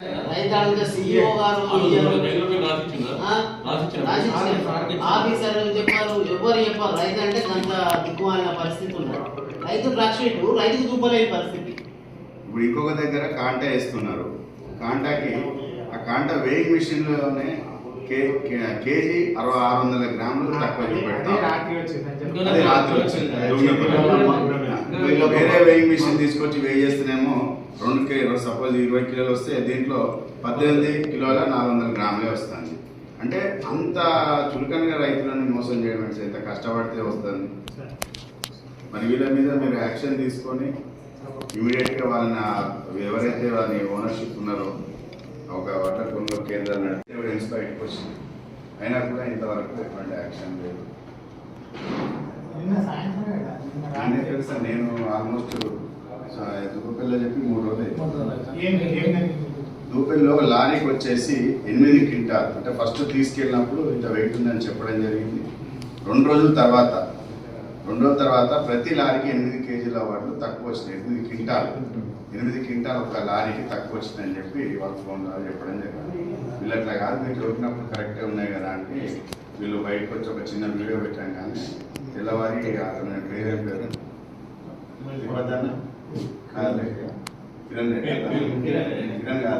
రైతు గారు చెప్పారు ఎవరు చెప్పారు? అంటే అంత దిక్కుమాలిన పరిస్థితి ఉన్నారు రైతు రైతుకు చూపలేని పరిస్థితి. ఇప్పుడు ఇంకొక దగ్గర కాంటా వేస్తున్నారు. కాంటాకి ఆ కాంటా వేయింగ్ మిషన్లోనే కే కే- కేజీ అరవై ఆరు వందల గ్రాములు తక్కువ చూపెడతాం రాత్రి వచ్చింది. వేరే వేయింగ్ మిషన్ తీసుకొచ్చి వేయి చేస్తేనేమో రెండు కిలో సపోజ్ ఇరవై కిలోలు వస్తే దీంట్లో పద్దెనిమిది కిలోల నాలుగు వందల గ్రాములే వస్తుంది అంటే అంత చులకనగా రైతులను మోసం చేయడం అంటే ఎంత కష్టపడితే వస్తుంది. మరి వీళ్ళ మీద మీరు యాక్షన్ తీసుకొని ఇమీడియట్గా వాళ్ళని ఎవరైతే వాళ్ళని ఓనర్షిప్ ఉన్నారో ఒక వడ్ల కొనుగోలు కేంద్రాలు నడిపి ఎవిడెన్స్ బయటకు వచ్చింది అయినా కూడా ఇంతవరకు ఎటువంటి యాక్షన్ లేదు. రాత్రి. తెలుసా నేను ఆల్మోస్ట్ దుబ్బపల్లి చెప్పి మూడు రోజులు? దూపెల్లో లారీకి వచ్చేసి ఎనిమిది క్వింటాల్. అంటే ఫస్ట్ తీసుకెళ్ళినప్పుడు ఇంత వెయిట్ ఉందని చెప్పడం జరిగింది. రెండు రోజుల తర్వాత రెండు రోజుల తర్వాత ప్రతి లారీకి ఎనిమిది కేజీల వడ్లు తక్కువ వచ్చినాయి. ఎనిమిది క్వింటాల్. ఎనిమిది క్వింటాల్ ఒక లారీకి తక్కువ వచ్చిందని చెప్పి వాళ్ళ ఫోన్ ద్వారా చెప్పడం జరిగింది. వీళ్ళు అట్లా కాదు మీరు చెప్పినప్పుడు కరెక్టే ఉన్నాయి కదా అంటే వీళ్ళు బయటకు వచ్చి ఒక చిన్న వీడియో పెట్టాం కానీ తెల్లవారి అతను తిరుపతి కాదు కిరణ్ కిరణ్ కాదు